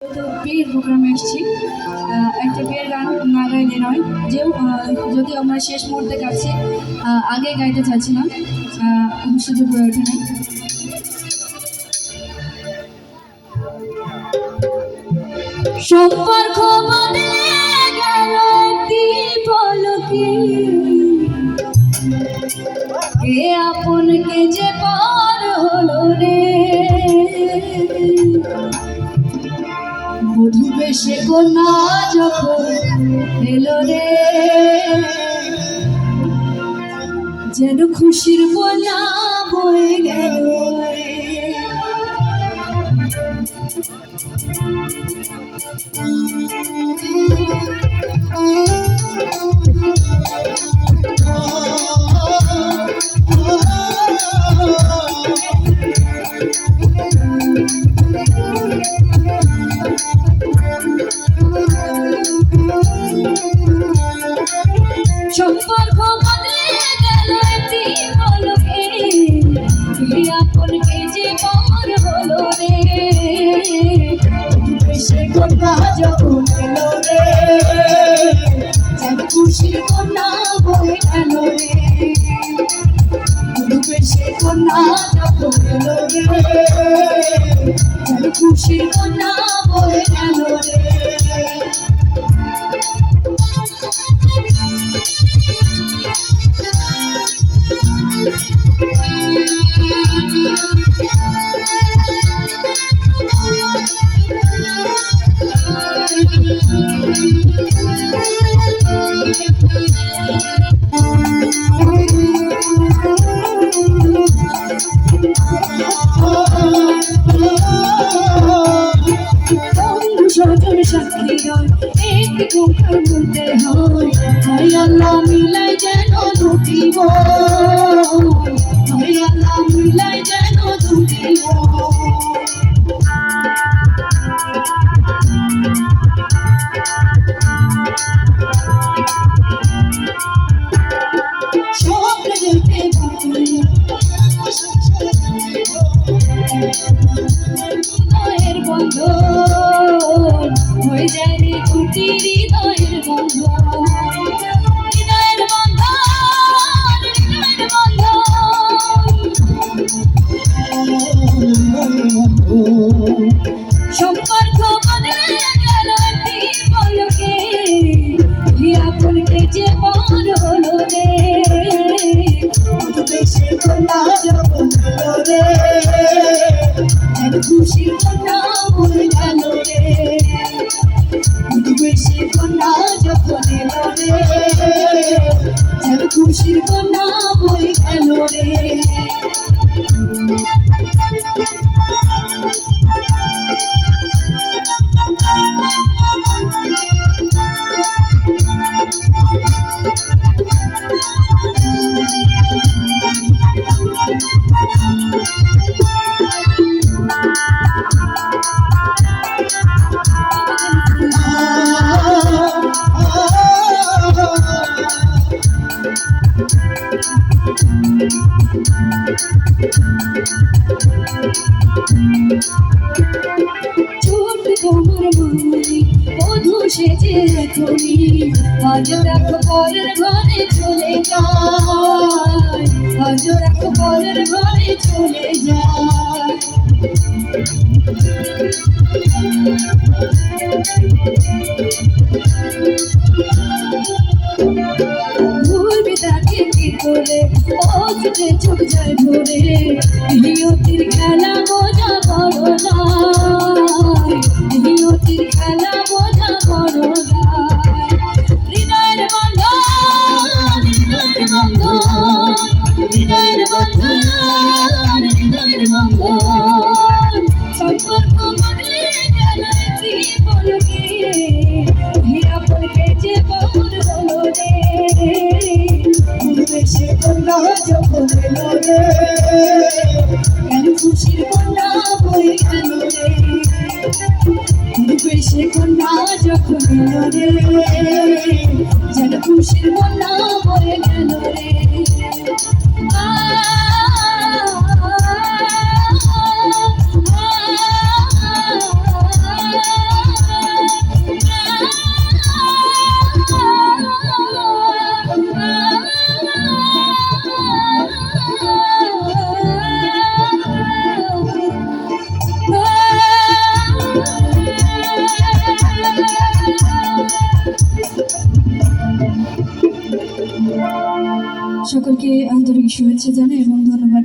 তো বিয়ের প্রোগ্রামে এসেছি। একটা বিয়ের গান না গাইলে নয়। আহ, যদিও আমরা শেষ মুহূর্তে গাচ্ছি আগে গাইতে চাচ্ছিলাম সুযোগ হয়ে ওঠে নাই। সম্পর্ক বদলে গেল একটি পলকে। কে আপন কে যে মধু বেশে কন্যা যখন এলো রে। যেন খুশির বোঝা বয়ে গেল। সে কথা যখন এলো রে যেন খুশির কন্যা বয়ে কথা বলতে হয় হয় আল্লাহ মিলাই যেন দুটি হয় আল্লাহ মিলাই যেন দুটি মন। স্বপ্ন সম্পর্ক বদলে গেল হে আপনকে যে হলো রে বেশি হলো রে। খুশি কন্যা যখন এলো রে এক বধু সেজে তুমি, আজ পরের ঘরে চলে যায়। আজ পরের ঘরে চলে যায়। ভুলবি যায় ভরে খেলা বোঝা বড় নয় খুশির কন্যা বয়ে গেল সে কন্যা যখন যেন খুশির কন্যা বয়ে গেল রে সকলকে আন্তরিক শুভেচ্ছা জানাই এবং ধন্যবাদ।